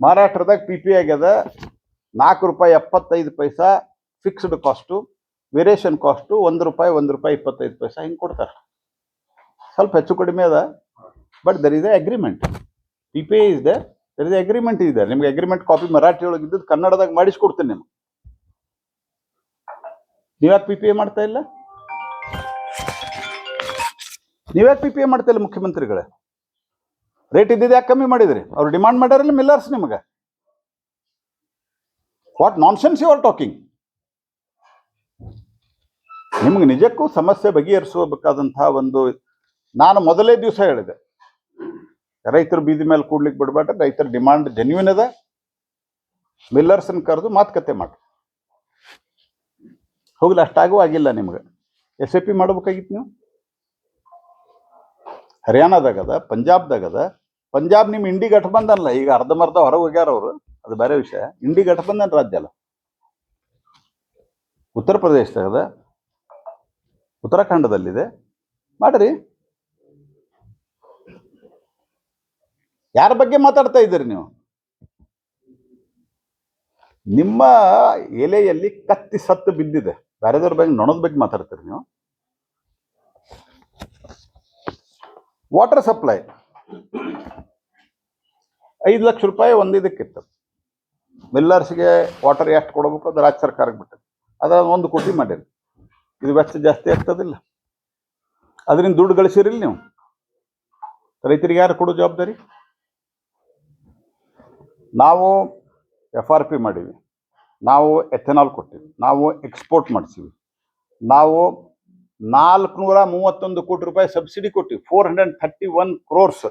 ಮಹಾರಾಷ್ಟ್ರದಾಗ ಪಿ ಪಿ ಆಗ್ಯದ. ನಾಲ್ಕು ರೂಪಾಯಿ ಎಪ್ಪತ್ತೈದು ಪೈಸಾ ಫಿಕ್ಸ್ಡ್ ಕಾಸ್ಟು ವೇರಿಯೇಷನ್ ಕಾಸ್ಟು ಒಂದು ರೂಪಾಯಿ ಒಂದು ರೂಪಾಯಿ ಇಪ್ಪತ್ತೈದು ಪೈಸಾ ಹಿಂಗೆ ಕೊಡ್ತಾರೆ. ಸ್ವಲ್ಪ ಹೆಚ್ಚು ಕಡಿಮೆ ಅದ but there is agreement P P is the there is agreement ಇದೆ ನಿಮ್ಗೆ ಅಗ್ರಿಮೆಂಟ್ ಕಾಪಿ ಮರಾಠಿ ಒಳಗೆ ಇದ್ದದ್ದು ಕನ್ನಡದಾಗ ಮಾಡಿಸ್ಕೊಡ್ತೀನಿ ನಿಮ್ಗೆ. ನೀವ್ಯಾಕೆ ಪಿ ಪಿ ಎ ಮಾಡ್ತಾ ಇಲ್ಲ? ನೀವ್ಯಾಕೆ ಪಿ ಪಿ ಎ ಮಾಡ್ತಾ ಇಲ್ಲ ಮುಖ್ಯಮಂತ್ರಿಗಳೇ? ರೇಟ್ ಇದ್ದಿದ್ದು ಯಾಕೆ ಕಮ್ಮಿ ಮಾಡಿದ್ರಿ? ಅವ್ರು ಡಿಮಾಂಡ್ ಮಾಡ್ಯಾರಲ್ಲ ಮಿಲ್ಲರ್ಸ್ ನಿಮಗೆ. What nonsense you are talking ನಿಮ್ಗೆ ನಿಜಕ್ಕೂ ಸಮಸ್ಯೆ ಬಗೆಹರಿಸಬೇಕಾದಂತಹ ಒಂದು ನಾನು ಮೊದಲೇ ದಿವಸ ಹೇಳಿದೆ. ರೈತರು ಬೀದಿ ಮೇಲೆ ಕೂಡ್ಲಿಕ್ಕೆ ಬಿಡಬೇಡ ರೈತರ ಡಿಮಾಂಡ್ ಜೆನ್ಯೂನ್ ಅದ ಮಿಲ್ಲರ್ಸನ್ ಕರೆದು ಮಾತುಕತೆ ಮಾಡಿ. ಹೋಗ್ಲಿ ಅಷ್ಟಾಗೂ ಆಗಿಲ್ಲ ನಿಮ್ಗೆ. ಎಸ್ ಎ ಪಿ ಮಾಡ್ಬೇಕಾಗಿತ್ತು ನೀವು? ಹರಿಯಾಣದಾಗದ, ಪಂಜಾಬ್ದಾಗದ, ಪಂಜಾಬ್ ನಿಮ್ಮ ಇಂಡಿ ಗಠಬಂಧನ್ ಈಗ ಅರ್ಧಮರ್ಧ ಹೊರಗೆ ಹೋಗ್ಯಾರ ಅವರು, ಅದು ಬೇರೆ ವಿಷಯ. ಇಂಡಿ ಗಠಬಂಧನ್ ರಾಜ್ಯ ಅಲ್ಲ. ಉತ್ತರ ಪ್ರದೇಶದಾಗದ, ಉತ್ತರಾಖಂಡದಲ್ಲಿದೆ. ಮಾಡ್ರಿ. ಯಾರ ಬಗ್ಗೆ ಮಾತಾಡ್ತಾ ಇದ್ದೀರಿ ನೀವು? ನಿಮ್ಮ ಎಲೆಯಲ್ಲಿ ಕತ್ತಿ ಸತ್ತು ಬಿದ್ದಿದೆ. ಬೇರೆದವ್ರ ಬಗ್ಗೆ ನೊಣದ ಬಗ್ಗೆ ಮಾತಾಡ್ತೀರಿ ನೀವು? ವಾಟರ್ ಸಪ್ಲೈ ಐದು ಲಕ್ಷ ರೂಪಾಯಿ ಒಂದು ಇದಕ್ಕಿತ್ತು ಮಿಲ್ಲರ್ಸ್ಗೆ ವಾಟರ್ ಎಷ್ಟು ಕೊಡಬೇಕು ಅದು ರಾಜ್ಯ ಸರ್ಕಾರಕ್ಕೆ ಬಿಟ್ಟದ್ದು. ಅದ ಒಂದು ಕೋಟಿ ಮಾಡಿರಿ ಇದು ವೆಚ್ಚ ಜಾಸ್ತಿ ಆಗ್ತದಿಲ್ಲ. ಅದರಿಂದ ದುಡ್ಡು ಗಳಿಸಿರಿಲ್ಲ ನೀವು. ರೈತರಿಗೆ ಯಾರು ಕೊಡೋ ಜವಾಬ್ದಾರಿ? ನಾವು ಎಫ್ ಆರ್ ಪಿ ಮಾಡೀವಿ ನಾವು ಎಥೆನಾಲ್ ಕೊಟ್ಟಿವಿ, ನಾವು ಎಕ್ಸ್ಪೋರ್ಟ್ ಮಾಡಿಸಿವಿ. ನಾವು ನಾಲ್ಕುನೂರ ಮೂವತ್ತೊಂದು ಕೋಟಿ ರೂಪಾಯಿ ಸಬ್ಸಿಡಿ ಕೊಟ್ಟಿವಿ, four hundred thirty one crores.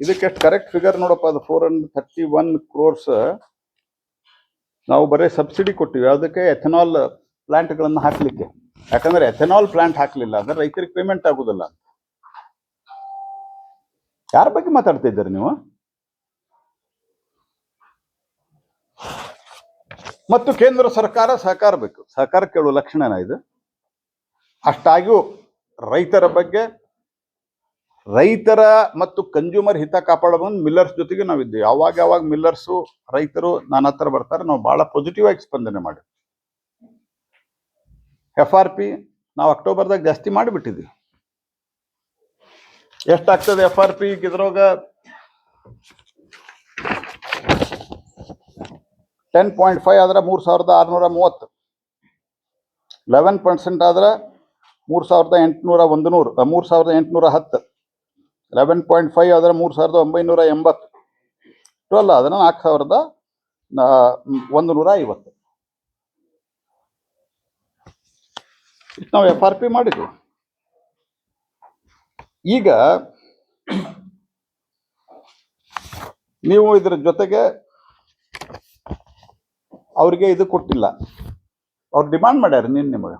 ಇದಕ್ಕೆ ಎಷ್ಟು ಕರೆಕ್ಟ್ ಫಿಗರ್ ನೋಡಪ್ಪ, ಅದು four hundred thirty one crores. ನಾವು ಬರೀ ಸಬ್ಸಿಡಿ ಕೊಟ್ಟಿವಿ, ಅದಕ್ಕೆ ಎಥೆನಾಲ್ ಪ್ಲಾಂಟ್ಗಳನ್ನು ಹಾಕಲಿಕ್ಕೆ. ಯಾಕಂದ್ರೆ ಎಥೆನಾಲ್ ಪ್ಲಾಂಟ್ ಹಾಕಲಿಲ್ಲ, ಅಂದ್ರೆ ರೈತರಿಗೆ ಪೇಮೆಂಟ್ ಆಗುದಿಲ್ಲ ಯಾರ ಬಗ್ಗೆ ಮಾತಾಡ್ತಾ ಇದ್ದೀರಿ ನೀವು? ಮತ್ತು ಕೇಂದ್ರ ಸರ್ಕಾರ ಸಹಕಾರ ಬೇಕು. ಸಹಕಾರ ಕೇಳುವ ಲಕ್ಷಣನ ಇದು. ಅಷ್ಟಾಗಿಯೂ ರೈತರ ಬಗ್ಗೆ, ರೈತರ ಮತ್ತು ಕನ್ಸ್ಯೂಮರ್ ಹಿತ ಕಾಪಾಡಬಹುದು ಮಿಲ್ಲರ್ಸ್ ಜೊತೆಗೆ ನಾವಿದ್ದೀವಿ. ಯಾವಾಗ ಯಾವಾಗ ಮಿಲ್ಲರ್ಸು ರೈತರು ನನ್ನ ಹತ್ರ ಬರ್ತಾರೆ, ನಾವು ಬಹಳ ಪಾಸಿಟಿವ್ ಆಗಿ ಸ್ಪಂದನೆ ಮಾಡಿ ಎಫ್ ಆರ್ ಪಿ ನಾವು ಅಕ್ಟೋಬರ್ದಾಗ ಜಾಸ್ತಿ ಮಾಡಿಬಿಟ್ಟಿದ್ದೀವಿ ಎಷ್ಟಾಗ್ತದೆ ಎಫ್ ಆರ್ ಪಿ ಇದ್ರೊಳಗ ಟೆನ್ ಪಾಯಿಂಟ್ ಫೈವ್ ಆದ್ರೆ ಮೂರು ಸಾವಿರದ ಆರುನೂರ ಮೂವತ್ತು. ಲೆವೆನ್ ಪರ್ಸೆಂಟ್ ಆದ್ರೆ ಮೂರು ಸಾವಿರದ ಎಂಟುನೂರ ಒಂದು ನೂರು ಮೂರು ಸಾವಿರದ ಎಂಟುನೂರ ಹತ್ತು. ಲೆವೆನ್ ಪಾಯಿಂಟ್ ಫೈವ್ ಆದ್ರೆ ಮೂರು ಸಾವಿರದ ಒಂಬೈನೂರ ಎಂಬತ್ತು. ಟ್ವೆಲ್ ಆದ್ರೆ ನಾಲ್ಕು ಸಾವಿರದ ಒಂದು ನೂರ ಐವತ್ತು. ನಾವು ಎಫ್ ಆರ್ ಪಿ ಮಾಡಿದ್ವಿ. ಈಗ ನೀವು ಇದರ ಜೊತೆಗೆ ಅವ್ರಿಗೆ ಇದು ಕೊಟ್ಟಿಲ್ಲ. ಅವ್ರು ಡಿಮಾಂಡ್ ಮಾಡ್ಯಾರ ನೀನು ನಿಮಗೆ.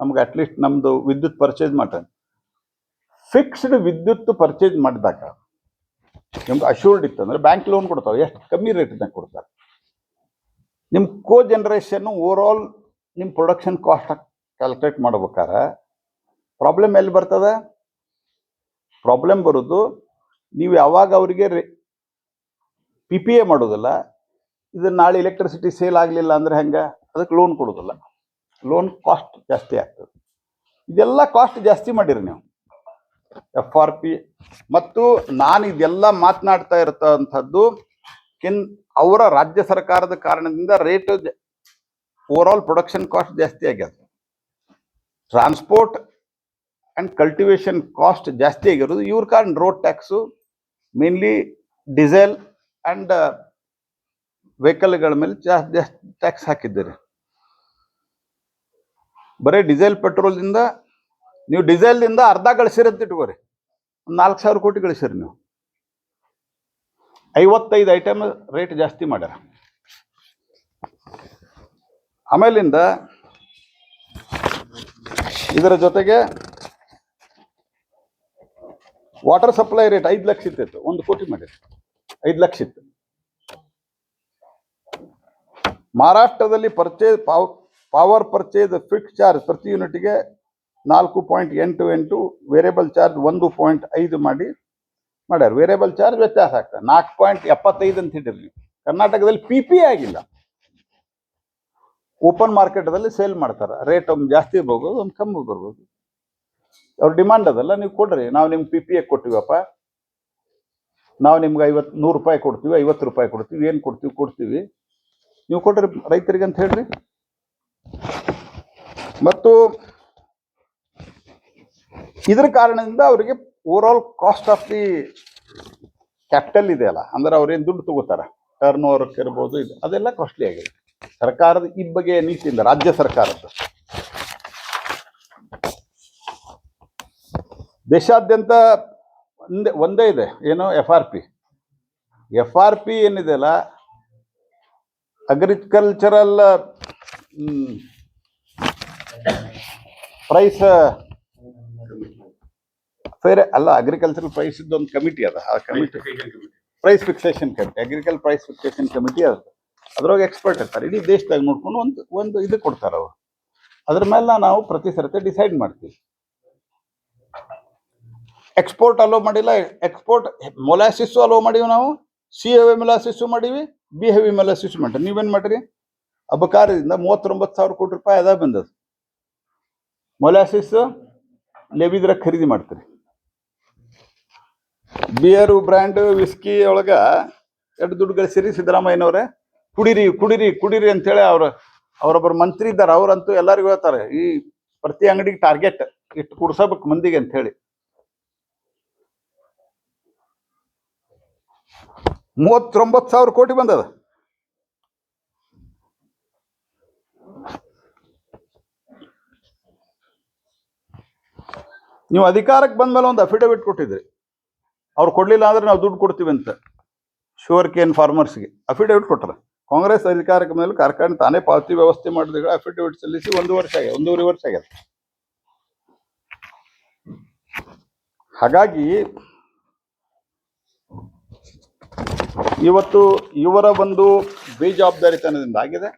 ನಮ್ಗೆ ಅಟ್ಲೀಸ್ಟ್ ನಮ್ದು ವಿದ್ಯುತ್ ಪರ್ಚೇಸ್ ಮಾಡ ಫಿಕ್ಸ್ಡ್ ವಿದ್ಯುತ್ ಪರ್ಚೇಸ್ ಮಾಡಿದಾಗ ನಿಮ್ಗೆ ಅಶ್ಯೂರ್ಡ್ ಇತ್ತು ಅಂದ್ರೆ ಬ್ಯಾಂಕ್ ಲೋನ್ ಕೊಡ್ತಾವೆ ಎಷ್ಟು ಕಮ್ಮಿ ರೇಟ್ನಾಗ ಕೊಡ್ತಾರೆ. ನಿಮ್ಮ ಕೋ ಜನರೇಷನ್ನು ಓವರ್ ಆಲ್ ನಿಮ್ಮ ಪ್ರೊಡಕ್ಷನ್ ಕಾಸ್ಟ್ ಕ್ಯಾಲ್ಕುಲೇಟ್ ಮಾಡ್ಬೇಕಾದ್ರೆ ಪ್ರಾಬ್ಲಮ್ ಎಲ್ಲಿ ಬರ್ತದೆ? ಪ್ರಾಬ್ಲಮ್ ಬರೋದು ನೀವು ಯಾವಾಗ ಅವರಿಗೆ ಪಿ ಪಿ ಎ ಮಾಡೋದಿಲ್ಲ ಇದು ನಾಳೆ ಎಲೆಕ್ಟ್ರಿಸಿಟಿ ಸೇಲ್ ಆಗಲಿಲ್ಲ ಅಂದ್ರೆ ಹೆಂಗೆ? ಅದಕ್ಕೆ ಲೋನ್ ಕೊಡೋದಿಲ್ಲ. ಲೋನ್ ಕಾಸ್ಟ್ ಜಾಸ್ತಿ ಆಗ್ತದೆ. ಇದೆಲ್ಲ ಕಾಸ್ಟ್ ಜಾಸ್ತಿ ಮಾಡಿರಿ ನೀವು. ಎಫ್ ಆರ್ ಪಿ ಮತ್ತು ನಾನು ಇದೆಲ್ಲ ಮಾತನಾಡ್ತಾ ಇರ್ತಂಥದ್ದು ಕಿನ್ ಅವರ ರಾಜ್ಯ ಸರ್ಕಾರದ ಕಾರಣದಿಂದ rate over all production cost ಜಾಸ್ತಿ ಆಗ್ಯದ. ಟ್ರಾನ್ಸ್ಪೋರ್ಟ್ ಆ್ಯಂಡ್ ಕಲ್ಟಿವೇಶನ್ ಕಾಸ್ಟ್ ಜಾಸ್ತಿ ಆಗಿರೋದು. ಇವ್ರ ಕಾರಣ road tax mainly diesel and ವೆಹಿಕಲ್ಗಳ ಮೇಲೆ ಜಾಸ್ತಿ ಜಾಸ್ತಿ ಟ್ಯಾಕ್ಸ್ ಹಾಕಿದ್ದೀರಿ. ಬರೀ ಡೀಸೆಲ್ ಪೆಟ್ರೋಲ್ದಿಂದ ನೀವು ಡೀಸೆಲ್ದಿಂದ ಅರ್ಧ ಗಳಿಸಿರಿ ಅಂತ ಇಟ್ಕೋರಿ. ಒಂದು ನಾಲ್ಕು ಸಾವಿರ ಕೋಟಿ ಗಳಿಸಿರಿ ನೀವು. ಐವತ್ತೈದು ಐಟಮ್ ರೇಟ್ ಜಾಸ್ತಿ ಮಾಡ್ಯಾರ. ಆಮೇಲಿಂದ ಇದರ ಜೊತೆಗೆ ವಾಟರ್ ಸಪ್ಲೈ ರೇಟ್ ಐದು ಲಕ್ಷ ಇತ್ತು, ಒಂದು ಕೋಟಿ ಮಾಡಿರಿ. ಐದು ಲಕ್ಷ ಇತ್ತು. ಮಹಾರಾಷ್ಟ್ರದಲ್ಲಿ purchase power purchase fix charge ಪ್ರತಿ ಯೂನಿಟ್ಗೆ ನಾಲ್ಕು ಪಾಯಿಂಟ್ ಎಂಟು ಎಂಟು ವೇರಿಯಬಲ್ ಚಾರ್ಜ್ ಒಂದು ಪಾಯಿಂಟ್ ಐದು ಮಾಡಿ ಮಾಡ್ಯಾರ. ವೇರಿಯಬಲ್ ಚಾರ್ಜ್ ವ್ಯತ್ಯಾಸ ಆಗ್ತದೆ. ನಾಲ್ಕು ಪಾಯಿಂಟ್ ಎಪ್ಪತ್ತೈದು ಅಂತ ಹಿಡಿರಿ ಕರ್ನಾಟಕದಲ್ಲಿ ಪಿ ಪಿ ಆಗಿಲ್ಲ. ಓಪನ್ ಮಾರ್ಕೆಟದಲ್ಲಿ ಸೇಲ್ ಮಾಡ್ತಾರೆ. ರೇಟ್ ಒಂದು ಜಾಸ್ತಿ ಬರ್ಬೋದು ಒಂದು ಕಮ್ಮಿ ಬರ್ಬೋದು. ಅವ್ರ ಡಿಮಾಂಡ್ ಅದಲ್ಲ, ನೀವು ಕೊಡ್ರಿ. ನಾವು ನಿಮ್ಗೆ ಪಿ ಪಿ ಎ ಕೊಟ್ಟಿವಪ್ಪ. ನಾವು ನಿಮ್ಗೆ ಐವತ್ತು ನೂರು ರೂಪಾಯಿ ಕೊಡ್ತೀವಿ, ಐವತ್ತು ರೂಪಾಯಿ ಕೊಡ್ತೀವಿ, ಏನು ಕೊಡ್ತೀವಿ ಕೊಡ್ತೀವಿ. ನೀವು ಕೊಡ್ರಿ ರೈತರಿಗೆ ಅಂತ ಹೇಳ್ರಿ. ಮತ್ತು ಇದ್ರ ಕಾರಣದಿಂದ ಅವರಿಗೆ overall cost of the capital ಇದೆಯಲ್ಲ ಅಂದ್ರೆ ಅವ್ರೇನು ದುಡ್ಡು ತಗೋತಾರ? ಟರ್ನ್ ಓವರ್ ಇರ್ಬೋದು, ಇದು ಅದೆಲ್ಲ ಕಾಸ್ಟ್ಲಿ ಆಗಿದೆ. ಸರ್ಕಾರದ ಈ ಬಗೆಯ ನೀತಿಯಿಂದ, ರಾಜ್ಯ ಸರ್ಕಾರದ. ದೇಶಾದ್ಯಂತ ಒಂದೇ ಒಂದೇ ಇದೆ, ಏನು F R P F R P ಏನಿದೆಯಲ್ಲ ಅಗ್ರಿಕಲ್ಚರಲ್ ಪ್ರೈಸ್ ಫೇರ್ ಅಲ್ಲ ಅಗ್ರಿಕಲ್ಚರಲ್ ಪ್ರೈಸ್ ಒಂದು ಕಮಿಟಿ ಅದ ಆ committee price fixation committee agricultural price fixation committee ಅದ. ಅದ್ರೊಳಗೆ ಎಕ್ಸ್ಪರ್ಟ್ ಇರ್ತಾರೆ. ಇಡೀ ದೇಶದಾಗ ನೋಡ್ಕೊಂಡು ಒಂದು ಒಂದು ಇದು ಕೊಡ್ತಾರೆ ಅವರು. ಅದ್ರ ಮೇಲೆ ನಾವು ಪ್ರತಿ ಸರತೆ ಡಿಸೈಡ್ ಮಾಡ್ತೀವಿ. ಎಕ್ಸ್ಪೋರ್ಟ್ ಅಲೋ ಮಾಡಿಲ್ಲ ಎಕ್ಸ್ಪೋರ್ಟ್ ಮೊಲಾಸಿಸ್ಸು ಅಲೋ ಮಾಡೀವಿ ನಾವು ಸಿ ಎ ಮೊಲಾಸಿಸ್ಸು ಮಾಡೀವಿ ಬಿ ಹೆವಿ ಮೇಲೆ ಸ್ವಿಚ್ ಮಾಡ್ರಿ ನೀವೇನು ಮಾಡ್ರಿ? ಅಬಕಾರದಿಂದ ಮೂವತ್ತೊಂಬತ್ತು ಸಾವಿರ ಕೋಟಿ ರೂಪಾಯಿ ಅದ ಬಂದದ ಮೊಲಾಸಿಸ್ ಲೆಬಿದ್ರ ಖರೀದಿ ಮಾಡ್ತೀರಿ. ಬಿಯರು ಬ್ರ್ಯಾಂಡ್ ವಿಸ್ಕಿ ಒಳಗ ಎರಡು ದುಡ್ಡು ಗಳಿಸಿರಿ ಸಿದ್ದರಾಮಯ್ಯನವ್ರೆ, ಕುಡಿರಿ ಕುಡಿರಿ ಕುಡಿರಿ ಅಂತೇಳಿ ಅವ್ರ, ಅವರೊಬ್ಬರು ಮಂತ್ರಿ ಇದ್ದಾರೆ. ಅವ್ರಂತೂ ಎಲ್ಲರಿಗೂ ಹೇಳ್ತಾರೆ, ಈ ಪ್ರತಿ ಅಂಗಡಿಗೆ ಟಾರ್ಗೆಟ್ ಇಟ್ಟು ಕುಡ್ಸಬೇಕು ಮಂದಿಗೆ ಅಂತ ಹೇಳಿ ಮೂವತ್ತೊಂಬತ್ತು ಸಾವಿರ ಕೋಟಿ ಬಂದದ. ನೀವು ಅಧಿಕಾರಕ್ಕೆ ಬಂದ ಮೇಲೆ ಒಂದು ಅಫಿಡವಿಟ್ ಕೊಟ್ಟಿದ್ರಿ. ಅವ್ರು ಕೊಡಲಿಲ್ಲ ಅಂದ್ರೆ ನಾವು ದುಡ್ಡು ಕೊಡ್ತೀವಿ ಅಂತ. ಶುಗರ್ ಕೇನ್ ಫಾರ್ಮರ್ಸ್ಗೆ ಅಫಿಡವಿಟ್ ಕೊಟ್ಟರ ಕಾಂಗ್ರೆಸ್ ಅಧಿಕಾರಕ್ಕೆ ಮೇಲೆ ಕಾರ್ಖಾನೆ ತಾನೇ ಪಾವತಿ ವ್ಯವಸ್ಥೆ ಮಾಡಿದಾಗ ಅಫಿಡವಿಟ್ ಸಲ್ಲಿಸಿ ಒಂದು ವರ್ಷ ಆಗಿದೆ, ಒಂದೂವರೆ ವರ್ಷ ಆಗಿದೆ. ಹಾಗಾಗಿ ಇವತ್ತು ಇವರ ಒಂದು ಬೇಜವಾಬ್ದಾರಿತನದಿಂದ ಆಗಿದೆ.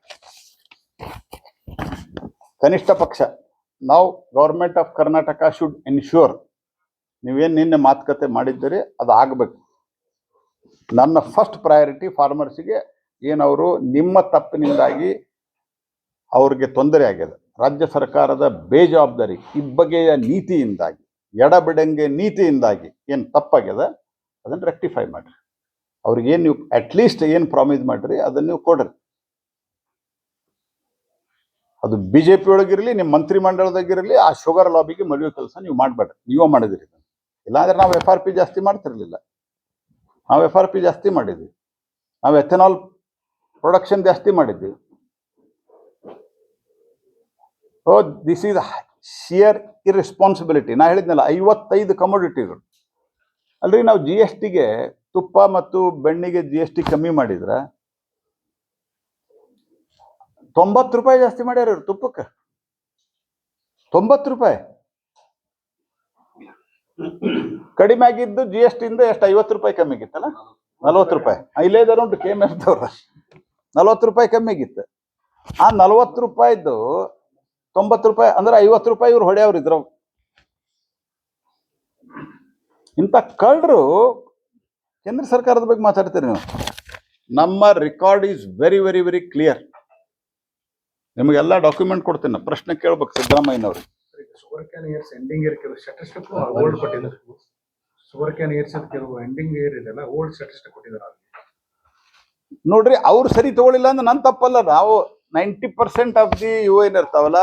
ಕನಿಷ್ಠ ಪಕ್ಷ, ನಾವು government of Karnataka should ensure ನೀವೇನು ನಿನ್ನೆ ಮಾತುಕತೆ ಮಾಡಿದ್ದೀರಿ, ಅದು ಆಗಬೇಕು. ನನ್ನ ಫಸ್ಟ್ ಪ್ರಯಾರಿಟಿ ಫಾರ್ಮರ್ಸಿಗೆ ಏನವರು ನಿಮ್ಮ ತಪ್ಪಿನಿಂದಾಗಿ ಅವ್ರಿಗೆ ತೊಂದರೆ ಆಗಿದೆ. ರಾಜ್ಯ ಸರ್ಕಾರದ ಬೇಜವಾಬ್ದಾರಿ, ಇಬ್ಬಗೆಯ ನೀತಿಯಿಂದಾಗಿ, ಎಡಬಿಡಂಗೆ ನೀತಿಯಿಂದಾಗಿ ಏನು ತಪ್ಪಾಗ್ಯದ ಅದನ್ನು ರೆಕ್ಟಿಫೈ ಮಾಡಿರಿ. ಅವ್ರಿಗೇನು ನೀವು ಅಟ್ಲೀಸ್ಟ್ ಏನು ಪ್ರಾಮಿಸ್ ಮಾಡಿರಿ ಅದನ್ನು ನೀವು ಕೊಡ್ರಿ. ಅದು ಬಿ ಜೆ ಪಿ ಒಳಗಿರಲಿ ನಿಮ್ಮ ಮಂತ್ರಿ ಮಂಡಳದಾಗಿರಲಿ ಆ ಶುಗರ್ ಲಾಬಿಗೆ ಮದುವೆ ಕೆಲಸ ನೀವು ಮಾಡಬೇಡ್ರಿ. ನೀವೇ ಮಾಡಿದಿರಿ. ಇಲ್ಲಾಂದ್ರೆ ನಾವು ಎಫ್ ಆರ್ ಪಿ ಜಾಸ್ತಿ ಮಾಡ್ತಿರ್ಲಿಲ್ಲ. ನಾವು ಎಫ್ ಆರ್ ಪಿ ಜಾಸ್ತಿ ಮಾಡಿದ್ವಿ. ನಾವು ಎಥೆನಾಲ್ ಪ್ರೊಡಕ್ಷನ್ ಜಾಸ್ತಿ ಮಾಡಿದ್ವಿ. Oh this is sheer irresponsibility ನಾ ಹೇಳಿದ್ನಲ್ಲ, ಐವತ್ತೈದು ಕಮೋಡಿಟಿಗಳು ಅಲ್ರಿ, ನಾವು ಜಿ ಎಸ್ ಟಿಗೆ ತುಪ್ಪ ಮತ್ತು ಬೆಣ್ಣಿಗೆ ಜಿ ಎಸ್ ಟಿ ಕಮ್ಮಿ ಮಾಡಿದ್ರ ತೊಂಬತ್ತು ರೂಪಾಯಿ ಜಾಸ್ತಿ ಮಾಡ್ಯಾರ ಇವ್ರು ತುಪ್ಪಕ್ಕೆ. ತೊಂಬತ್ತು ರೂಪಾಯಿ. ಕಡಿಮೆ ಆಗಿದ್ದು ಜಿ ಎಸ್ ಟಿಯಿಂದ ಎಷ್ಟು ಐವತ್ತು ರೂಪಾಯಿ ಕಮ್ಮಿ ಆಗಿತ್ತಲ್ಲ? ನಲ್ವತ್ತು ರೂಪಾಯಿ. ಇಲ್ಲೇ ಇದಾರೆ ಉಂಟು ಕೆ ಎಂ ನಲ್ವತ್ತು ರೂಪಾಯಿ ಕಮ್ಮಿ ಆಗಿತ್ತು. ಆ ನಲ್ವತ್ತು ರೂಪಾಯಿದ್ದು ತೊಂಬತ್ತು ರೂಪಾಯಿ ಅಂದ್ರೆ ಐವತ್ತು ರೂಪಾಯಿ ಇವ್ರು ಹೊಡೆಯವ್ರು ಇದ್ರ ಇಂಥ ಕಳ್ಳರು ಕೇಂದ್ರ ಸರ್ಕಾರದ ಬಗ್ಗೆ ಮಾತಾಡ್ತೀರಿ ನೀವು? ನಮ್ಮ record is very very very clear ನಿಮಗೆಲ್ಲ ಡಾಕ್ಯುಮೆಂಟ್ ಕೊಡ್ತೀನಿ ನಾನು. ಪ್ರಶ್ನೆ ಕೇಳ್ಬೇಕು ಸಿದ್ದರಾಮಯ್ಯನವರು ನೋಡ್ರಿ ಅವ್ರು ಸರಿ ತಗೊಳ್ಳಿಲ್ಲ ಅಂದ್ರೆ ನನ್ನ ತಪ್ಪಲ್ಲ. ನಾವು ninety percent of the you ಏನ್ ಇರ್ತಾವಲ್ಲ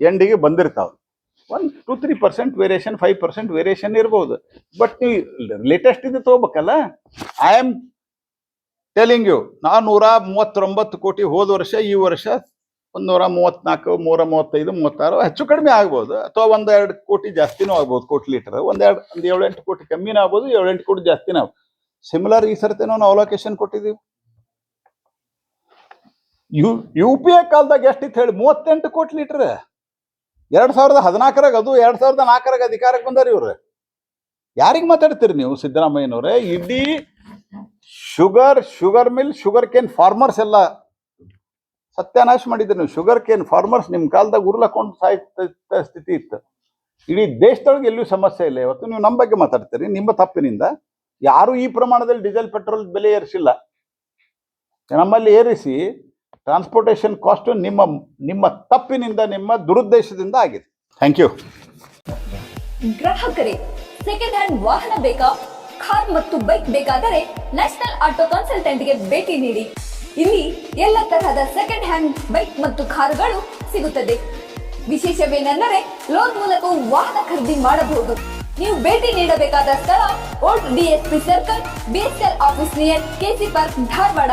ಎಂಡಿಗೆ ಬಂದಿರ್ತಾವ one two three percent variation five percent variation ಇರ್ಬೋದು. ಬಟ್ ನೀವು ಲೇಟೆಸ್ಟ್ ಇದು ತಗೋಬೇಕಲ್ಲ? ಐ ಆಮ್ ಟೆಲಿಂಗ್ ಯು ನಾನು ನೂರ ಮೂವತ್ತೊಂಬತ್ತು ಕೋಟಿ ಹೋದ ವರ್ಷ, ಈ ವರ್ಷ ಒಂದು ನೂರ ಮೂವತ್ನಾಲ್ಕು ನೂರ ಮೂವತ್ತೈದು, ಮೂವತ್ತಾರು ಹೆಚ್ಚು ಕಡಿಮೆ ಆಗ್ಬೋದು. ಅಥವಾ ಒಂದೆರಡು ಕೋಟಿ ಜಾಸ್ತಿನೂ ಆಗ್ಬೋದು ಕೋಟಿ ಲೀಟರ್ ಒಂದೆರಡು, ಒಂದು ಏಳೆಂಟು ಕೋಟಿ ಕಮ್ಮಿನೂ ಆಗ್ಬೋದು, ಏಳೆಂಟು ಕೋಟಿ ಜಾಸ್ತಿನೂ ಆಗ್ಬೋದು. ಸಿಮಿಲರ್ ಈ ಸರ್ತಿ ನಾವು ಅವಲೋಕೇಶನ್ ಕೊಟ್ಟಿದ್ದೀವಿ. ಯು ಯು ಪಿ ಎ ಕಾಲದಾಗ ಎಷ್ಟಿತ್ತು ಹೇಳಿ? ಮೂವತ್ತೆಂಟು ಕೋಟಿ ಲೀಟರ್ ಎರಡ್ ಸಾವಿರದ ಹದಿನಾಲ್ಕರಾಗ ಅದು, ಎರಡ್ ಸಾವಿರದ ನಾಲ್ಕರಾಗ ಅಧಿಕಾರಕ್ಕೆ ಬಂದಾರ ಇವ್ರು. ಯಾರಿಗೆ ಮಾತಾಡ್ತೀರಿ ನೀವು, ಸಿದ್ದರಾಮಯ್ಯನವ್ರೆ? ಇಡೀ sugar sugar mill, sugar cane farmers ಎಲ್ಲ ಸತ್ಯಾನಾಶ ಮಾಡಿದ್ರಿ ನೀವು. ಶುಗರ್ ಕೇನ್ ಫಾರ್ಮರ್ಸ್ ನಿಮ್ಮ ಕಾಲದಾಗ ಉರ್ಲಕೊಂಡು ಸಾಯ್ತ ಸ್ಥಿತಿ ಇತ್ತು. ಇಡೀ ದೇಶದೊಳಗೆ ಎಲ್ಲೂ ಸಮಸ್ಯೆ ಇಲ್ಲ. ಇವತ್ತು ನೀವು ನಮ್ಮ ಬಗ್ಗೆ ಮಾತಾಡ್ತೀರಿ, ನಿಮ್ಮ ತಪ್ಪಿನಿಂದ. ಯಾರು ಈ ಪ್ರಮಾಣದಲ್ಲಿ ಡೀಸೆಲ್ ಪೆಟ್ರೋಲ್ ಬೆಲೆ ಏರಿಸಿಲ್ಲ. ನಮ್ಮಲ್ಲಿ ಏರಿಸಿ ಟ್ರಾನ್ಸ್ಪೋರ್ಟೇಷನ್ ಕಾಸ್ಟ್ ನಿಮ್ಮ ನಿಮ್ಮ ತಪ್ಪಿನಿಂದ, ನಿಮ್ಮ ದುರುದ್ದೇಶದಿಂದ ಆಗಿದೆ. ಥ್ಯಾಂಕ್ ಯು ಗ್ರಾಹಕರೇ ಸೆಕೆಂಡ್ ಹ್ಯಾಂಡ್ ವಾಹನ ಬೇಕಾ? ಕಾರ್ ಮತ್ತು ಬೈಕ್ ಬೇಕಾದರೆ ನ್ಯಾಷನಲ್ ಆಟೋ ಕನ್ಸಲ್ಟೆಂಟ್ಗೆ ಭೇಟಿ ನೀಡಿ. ಇಲ್ಲಿ ಎಲ್ಲ ತರಹದ ಸೆಕೆಂಡ್ ಹ್ಯಾಂಡ್ ಬೈಕ್ ಮತ್ತು ಕಾರುಗಳು ಸಿಗುತ್ತದೆ. ವಿಶೇಷವೇನೆಂದರೆ ಲೋನ್ ಮೂಲಕ ವಾಹನ ಖರೀದಿ ಮಾಡಬಹುದು. ನೀವು ಭೇಟಿ ನೀಡಬೇಕಾದ ಸ್ಥಳ old DSP circle BSL office near KC park Dharwad.